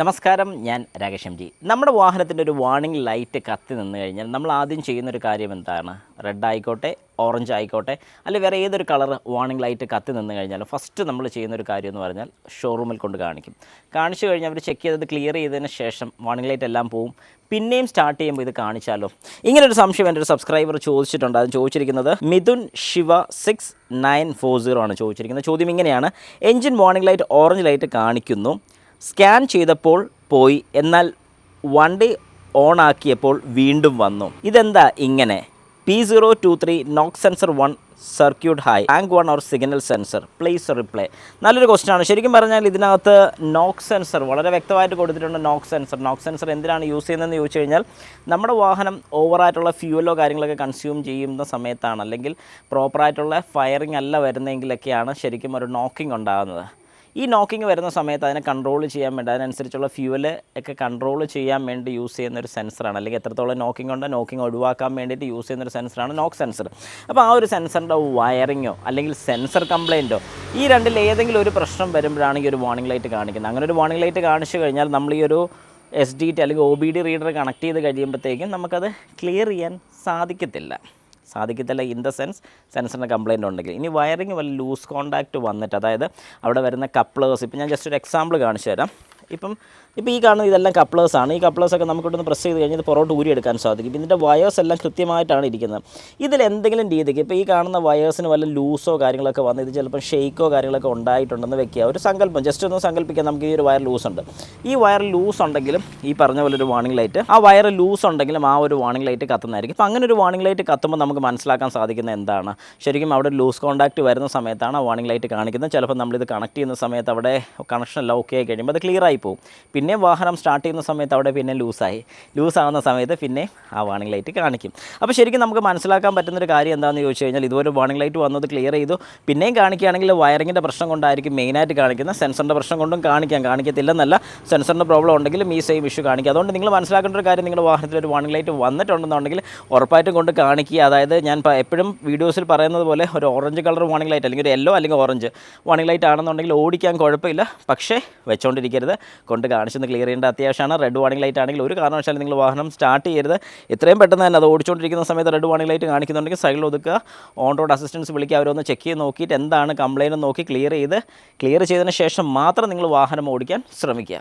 നമസ്കാരം ഞാൻ Rakesh M G. നമ്മുടെ വാഹനത്തിന്റെ ഒരു വാർണിംഗ് ലൈറ്റ് കത്തി നിന്ന് കഴിഞ്ഞാൽ നമ്മൾ ആദ്യം ചെയ്യുന്ന ഒരു കാര്യം എന്താണ്? റെഡ് ആയിക്കോട്ടെ ഓറഞ്ച് ആയിക്കോട്ടെ അല്ലെങ്കിൽ വേറെ ഏതൊരു കളർ വാർണിംഗ് ലൈറ്റ് കത്തി നിന്ന് കഴിഞ്ഞാൽ ഫസ്റ്റ് നമ്മൾ ചെയ്യുന്ന ഒരു കാര്യം എന്ന് പറഞ്ഞാൽ ഷോറൂമിൽ കൊണ്ട് കാണിക്കും. കാണിച്ചു കഴിഞ്ഞാൽ അവർ ചെക്ക് ചെയ്തത് ക്ലിയർ ചെയ്തതിന് ശേഷം വാർണിംഗ് ലൈറ്റ് എല്ലാം പോവും. പിന്നെയും സ്റ്റാർട്ട് ചെയ്യുമ്പോൾ ഇത് കാണിച്ചാലോ ഇങ്ങനെ ഒരു സംശയം എന്റെ ഒരു സബ്സ്ക്രൈബർ ചോദിച്ചിട്ടുണ്ട്. അത് ചോദിച്ചിരിക്കുന്നത് Mithun Shiva six nine four zero ആണ് ചോദിച്ചിരിക്കുന്നത്. ചോദ്യം ഇങ്ങനെയാണ്. Engine warning light orange light കാണിക്കുന്നു. സ്കാൻ ചെയ്തപ്പോൾ പോയി. എന്നാൽ വണ്ടി ഓൺ ആക്കിയപ്പോൾ വീണ്ടും വന്നു. ഇതെന്താ ഇങ്ങനെ? P zero two three knock sensor one circuit high bank one or signal sensor please reply നല്ലൊരു ക്വസ്റ്റൻ ആണ്. ശരിക്കും പറഞ്ഞാൽ ഇതിനകത്ത് നോക്ക് സെൻസർ വളരെ വ്യക്തമായിട്ട് കൊടുത്തിട്ടുണ്ട് നോക്ക് സെൻസർ നോക്ക് സെൻസർ എന്തിനാണ് യൂസ് ചെയ്യുന്നതെന്ന് ചോദിച്ചു കഴിഞ്ഞാൽ നമ്മുടെ വാഹനം ഓവറായിട്ടുള്ള ഫ്യൂവലോ കാര്യങ്ങളൊക്കെ കൺസ്യൂം ചെയ്യുന്ന സമയത്താണ്. അല്ലെങ്കിൽ പ്രോപ്പറായിട്ടുള്ള ഫയറിംഗ് അല്ല വരുന്നതെങ്കിലൊക്കെയാണ് ശരിക്കും ഒരു നോക്കിംഗ് ഉണ്ടാകുന്നത്. ഈ നോക്കിംഗ് വരുന്ന സമയത്ത് അതിനെ കൺട്രോൾ ചെയ്യാൻ വേണ്ടി അതിനനുസരിച്ചുള്ള ഫ്യൂവൽ ഒക്കെ കൺട്രോൾ ചെയ്യാൻ വേണ്ടി യൂസ് ചെയ്യുന്ന ഒരു സെൻസറാണ് അല്ലെങ്കിൽ എത്രത്തോളം നോക്കിംഗ് ഉണ്ടോ നോക്കിംഗ് ഒഴിവാക്കാൻ വേണ്ടിയിട്ട് യൂസ് ചെയ്യുന്ന ഒരു സെൻസറാണ് നോക്ക് സെൻസർ അപ്പോൾ ആ ഒരു സെൻസറിന്റെ വയറിങ്ങോ അല്ലെങ്കിൽ സെൻസർ കംപ്ലയിന്റോ ഈ രണ്ടിൽ ഏതെങ്കിലും ഒരു പ്രശ്നം വരുമ്പോഴാണ് ഈ ഒരു വാണിംഗ് ലൈറ്റ് കാണിക്കുന്നത്. അങ്ങനെ ഒരു വാണിംഗ് ലൈറ്റ് കാണിച്ചു കഴിഞ്ഞാൽ നമ്മൾ ഈ ഒരു എസ് ഡി ടി അല്ലെങ്കിൽ O B D reader connect ചെയ്ത് കഴിയുമ്പോഴത്തേക്കും നമുക്കത് ക്ലിയർ ചെയ്യാൻ സാധിക്കത്തില്ല. സാധിക്കത്തില്ല ഇൻ ദ സെൻസ് സെൻസറിന് കംപ്ലയിന്റ് ഉണ്ടെങ്കിൽ. ഇനി വയറിങ് വല്ല ലൂസ് കോണ്ടാക്റ്റ് വന്നിട്ട് അതായത് അവിടെ വരുന്ന കപ്ലേഴ്സ് ഇപ്പം ഞാൻ ജസ്റ്റ് ഒരു എക്സാമ്പിൾ കാണിച്ചു തരാം ഇപ്പം ഇപ്പോൾ ഈ കാണുന്ന ഇതെല്ലാം കപ്ലേഴ്സാണ് ഈ കപ്ലേഴ്സൊക്കെ നമുക്കിവിടുന്ന് പ്രസ് ചെയ്ത് കഴിഞ്ഞാൽ ഊരി ഊരിയെടുക്കാൻ സാധിക്കും. ഇതിന്റെ വയേഴ്സ് എല്ലാം കൃത്യമായിട്ടാണ് ഇരിക്കുന്നത്. ഇതിൽ എന്തെങ്കിലും രീതിക്ക് ഇപ്പോൾ ഈ കാണുന്ന വയേഴ്സിന് വല്ല ലൂസോ കാര്യങ്ങളൊക്കെ വന്ന് ഇത് ചിലപ്പോൾ ഷെയ്ക്കോ കാര്യങ്ങളൊക്കെ ഉണ്ടായിട്ടുണ്ടെന്ന് വെക്കുക. ഒരു സങ്കല്പം ജസ്റ്റ് ഒന്ന് സങ്കല്പിക്കാം നമുക്ക് ഈ ഒരു വയർ ലൂസ് ഉണ്ട്. ഈ വയർ ലൂസ് ഉണ്ടെങ്കിലും ഈ പറഞ്ഞ പോലെ ഒരു വാണിംഗ് ലൈറ്റ് ആ വയർ ലൂസ് ഉണ്ടെങ്കിലും ആ ഒരു വാണിംഗ് ലൈറ്റ് കത്തുന്നതായിരിക്കും. അപ്പോൾ അങ്ങനെ ഒരു വാണിംഗ് ലൈറ്റ് കത്തുമ്പോൾ നമുക്ക് മനസ്സിലാക്കാൻ സാധിക്കുന്ന എന്താണ്? ശരിക്കും അവിടെ ലൂസ് കോൺടാക്റ്റ് വരുന്ന സമയത്താണ് ആ വാണിംഗ് ലൈറ്റ് കാണിക്കുന്നത്. ചിലപ്പോൾ നമ്മളിത് കണക്ട് ചെയ്യുന്ന സമയത്ത് അവിടെ കണക്ഷൻ എല്ലാം ഓക്കെ ആയി കഴിയുമ്പോൾ അത് ക്ലിയർ ആയി പോകും പിന്നെ വാഹനം സ്റ്റാർട്ട് ചെയ്യുന്ന സമയത്ത് അവിടെ പിന്നെ ലൂസായി. ലൂസ് ആവുന്ന സമയത്ത് പിന്നെ ആ വാണിംഗ് ലൈറ്റ് കാണിക്കും. അപ്പോൾ ശരിക്കും നമുക്ക് മനസ്സിലാക്കാൻ പറ്റുന്നൊരു കാര്യം എന്താണെന്ന് ചോദിച്ചു കഴിഞ്ഞാൽ ഇതുപോലെ വാണിംഗ് ലൈറ്റ് വന്നത് ക്ലിയർ ചെയ്തു. പിന്നെയും കാണിക്കുകയാണെങ്കിൽ വയറിങ്ങിന്റെ പ്രശ്നം കൊണ്ടായിരിക്കും മെയിനായിട്ട് കാണിക്കുന്നത്. സെൻസറിന്റെ പ്രശ്നം കൊണ്ടും കാണിക്കാം. കാണിക്കത്തില്ലെന്നല്ല സെൻസറിന്റെ പ്രോബ്ലം ഉണ്ടെങ്കിലും ഈ സെയിം ഇഷ്യൂ കാണിക്കുക അതുകൊണ്ട് നിങ്ങൾ മനസ്സിലാക്കേണ്ട ഒരു കാര്യം നിങ്ങളുടെ വാഹനത്തിൽ ഒരു വാണിംഗ് ലൈറ്റ് വന്നിട്ടുണ്ടെന്നുണ്ടെങ്കിൽ ഉറപ്പായിട്ടും കൊണ്ട് കാണിക്കുക. അതായത് ഞാൻ എപ്പോഴും വീഡിയോസിൽ പറയുന്നത് പോലെ ഒരു ഓറഞ്ച് കളർ വാണിംഗ് ലൈറ്റ് അല്ലെങ്കിൽ ഒരു യെല്ലോ അല്ലെങ്കിൽ ഓറഞ്ച് വാണിംഗ് ലൈറ്റ് ആണെന്നുണ്ടെങ്കിൽ ഓടിക്കാൻ കുഴപ്പമില്ല. പക്ഷേ വെച്ചുകൊണ്ടിരിക്കരുത് കൊണ്ട് കാണിച്ചൊന്ന് ക്ലിയർ ചെയ്യേണ്ട അത്യാവശ്യമാണ്. റെഡ് വാണിംഗ് ലൈറ്റ് ആണെങ്കിൽ ഒരു കാരണവശാലും നിങ്ങൾ വാഹനം സ്റ്റാർട്ട് ചെയ്യരുത്. എത്രയും പെട്ടെന്ന് തന്നെ അത് ഓടിച്ചുകൊണ്ടിരിക്കുന്ന സമയത്ത് റെഡ് വാണിംഗ് ലൈറ്റ് കാണിക്കുന്നുണ്ടെങ്കിൽ സൈഡിൽ ഒതുക്കുക. ഓൺ റോഡ് അസിസ്റ്റൻസ് വിളിക്കുക. അവരൊന്ന് ചെക്ക് ചെയ്ത് നോക്കിയിട്ട് എന്താണ് കംപ്ലയിന്റ് നോക്കി ക്ലിയർ ചെയ്ത്. ക്ലിയർ ചെയ്തതിന് ശേഷം മാത്രം നിങ്ങൾ വാഹനം ഓടിക്കാൻ ശ്രമിക്കുക.